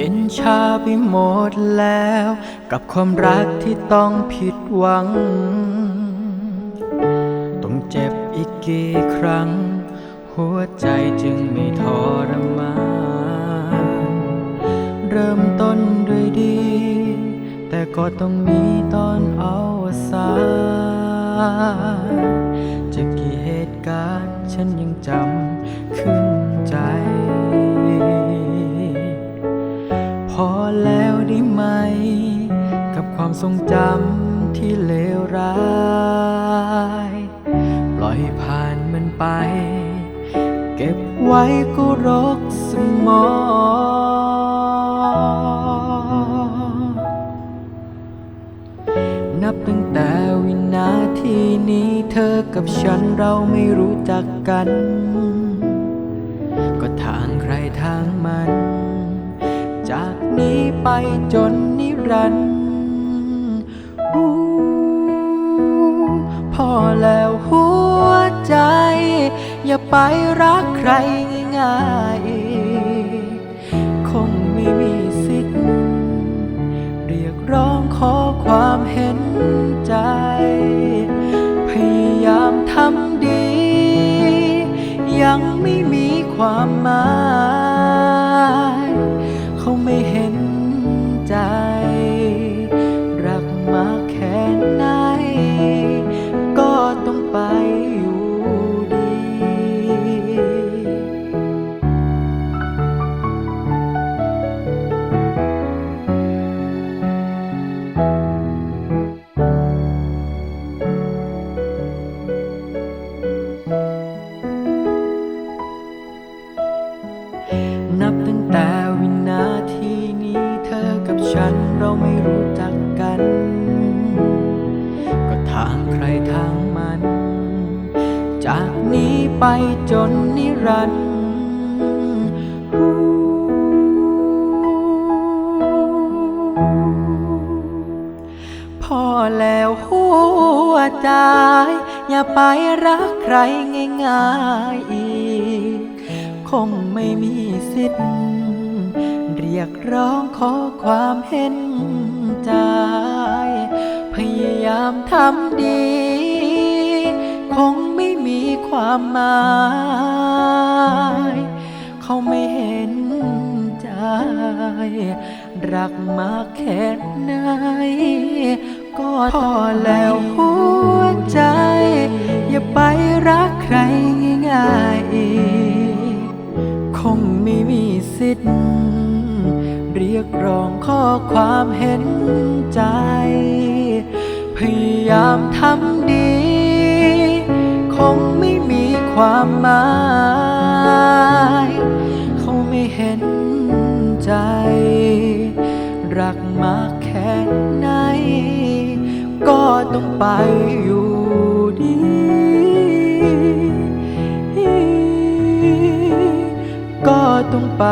เย็นชาไปหมดแล้ว กับความรักที่ต้องผิดหวัง ต้องเจ็บอีกกี่ครั้ง หัวใจจึงไม่ทรมานเริ่มต้นด้วยดี แต่ก็ต้องมีตอนเอาสาจะกี่เหตุการณ์ฉันยังจำ อแล้วได้ไหม กับความทรงจำที่เลวร้าย ปล่อยผ่านมันไป เก็บไว้ก็รกสมองนับตั้งแต่วินาทีนี้เธอกับฉันเราไม่รู้จักกัน ก็ทางใครทางมัน จากนี้ไปจนนิรันดร์พอแล้วหัวใจ อย่าไปรักใครง่ายๆ คงไม่มีสิทธิ์เรียกร้องขอความเห็นใจ พยายามทำดี ยังไม่มีความหมาย นับตั้งแต่วินาทีนี้เธอกับฉันเราไม่รู้จักกัน ก็ทางใครทางมัน จากนี้ไปจนนิรันดร์พอแล้วหัวใจ อย่าไปรักใครง่ายๆอีก คงไม่มีสิทธิ์ เรียกร้องขอความเห็นใจ พยายามทำดี คงไม่มีความหมาย เขาไม่เห็นใจ รักมากแค่ไหน ก็พอแล้วหัวใจ กร้องขอความเห็นใจ พยายามทำดี คงไม่มีความหมาย เขาไม่เห็นใจ รักมากแค่ไหน ก็ต้องไปอยู่ดีก็ต้องไป